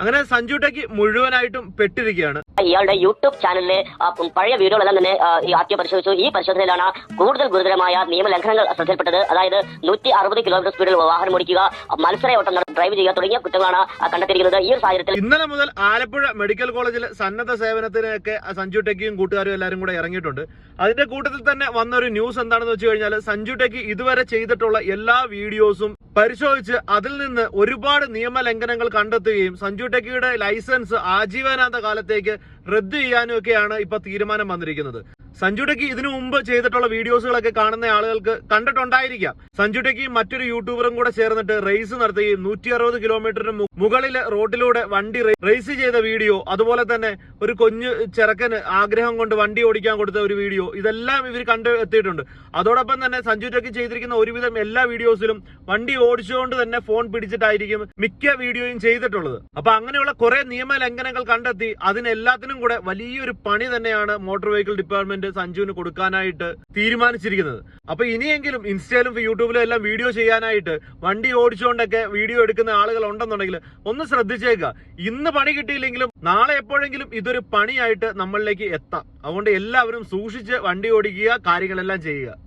അങ്ങനെ സഞ്ജു ടെക്ക് മുഴുവനായിട്ടും പെട്ടിരിക്കുകയാണ്. ഇയാളുടെ യൂട്യൂബ് ചാനലിലെ പഴയ വീഡിയോകളെല്ലാം തന്നെ ഈ ആദ്യം പരിശോധിച്ചു. ഈ പരിശോധനയിലാണ് കൂടുതൽ ഗുരുതരമായ നിയമലംഘനങ്ങൾ ശ്രദ്ധയിൽപ്പെട്ടത് അതായത് നൂറ്റി അറുപത് കിലോമീറ്റർ സ്പീഡിൽ വാഹനം ഓടിക്കുക മത്സര ഓട്ടം നട- ഡ്രൈവ് ചെയ്യുക തുടങ്ങിയ കുറ്റങ്ങളാണ് കണ്ടെത്തിയിരിക്കുന്നത്. ഈ ഒരു സാഹചര്യത്തിൽ ഇന്നലെ മുതൽ ആലപ്പുഴ മെഡിക്കൽ കോളേജിൽ സന്നദ്ധ സേവനത്തിനൊക്കെ സഞ്ജു ടെക്കിയും കൂട്ടുകാരും എല്ലാവരും കൂടെ ഇറങ്ങിയിട്ടുണ്ട്. അതിന്റെ കൂട്ടത്തിൽ തന്നെ വന്ന ഒരു ന്യൂസ് എന്താണെന്ന് വെച്ച് കഴിഞ്ഞാൽ സഞ്ജു ടെക്കി ഇതുവരെ ചെയ്തിട്ടുള്ള എല്ലാ വീഡിയോസും പരിശോധിച്ച് അതിൽ നിന്ന് ഒരുപാട് നിയമലംഘനങ്ങൾ കണ്ടെത്തുകയും സഞ്ജു ടെക്കിയുടെ ലൈസൻസ് ആജീവനാന്ത കാലത്തേക്ക് റദ്ദു ചെയ്യാനും ഒക്കെയാണ് ഇപ്പൊ തീരുമാനം വന്നിരിക്കുന്നത്. സഞ്ജു ടെക്കി ഇതിനു മുമ്പ് ചെയ്തിട്ടുള്ള വീഡിയോസുകളൊക്കെ കാണുന്ന ആളുകൾക്ക് കണ്ടിട്ടുണ്ടായിരിക്കാം. സഞ്ജു ടെക്കി മറ്റൊരു യൂട്യൂബറും കൂടെ ചേർന്നിട്ട് റേസ് നടത്തുകയും നൂറ്റി അറുപത് കിലോമീറ്ററിന് മുകളിൽ റോഡിലൂടെ വണ്ടി റേസ് ചെയ്ത വീഡിയോ അതുപോലെ തന്നെ ഒരു കൊഞ്ഞു ചെറുക്കന് ആഗ്രഹം കൊണ്ട് വണ്ടി ഓടിക്കാൻ കൊടുത്ത ഒരു വീഡിയോ ഇതെല്ലാം ഇവർ കണ്ടെത്തിയിട്ടുണ്ട് അതോടൊപ്പം തന്നെ സഞ്ജു ടെക്കി ചെയ്തിരിക്കുന്ന ഒരുവിധം എല്ലാ വീഡിയോസിലും വണ്ടി ഓടിച്ചുകൊണ്ട് തന്നെ ഫോൺ പിടിച്ചിട്ടായിരിക്കും മിക്ക വീഡിയോയും ചെയ്തിട്ടുള്ളത്. അപ്പൊ അങ്ങനെയുള്ള കുറെ നിയമലംഘനങ്ങൾ കണ്ടെത്തി അതിനെല്ലാത്തിനും കൂടെ വലിയൊരു പണി തന്നെയാണ് മോട്ടോർ വെഹിക്കിൾ ഡിപ്പാർട്ട്മെന്റ് സഞ്ജുവിന് കൊടുക്കാനായിട്ട് തീരുമാനിച്ചിരിക്കുന്നത്. അപ്പൊ ഇനിയെങ്കിലും ഇൻസ്റ്റയിലും യൂട്യൂബിലും എല്ലാം വീഡിയോ ചെയ്യാനായിട്ട് വണ്ടി ഓടിച്ചുകൊണ്ടൊക്കെ വീഡിയോ എടുക്കുന്ന ആളുകൾ ഉണ്ടെന്നുണ്ടെങ്കിൽ ഒന്ന് ശ്രദ്ധിച്ചേക്കുക. ഇന്ന് പണി കിട്ടിയില്ലെങ്കിലും നാളെ എപ്പോഴെങ്കിലും ഇതൊരു പണിയായിട്ട് നമ്മളിലേക്ക് എത്താം. അതുകൊണ്ട് എല്ലാവരും സൂക്ഷിച്ച് വണ്ടി ഓടിക്കുക കാര്യങ്ങളെല്ലാം ചെയ്യുക.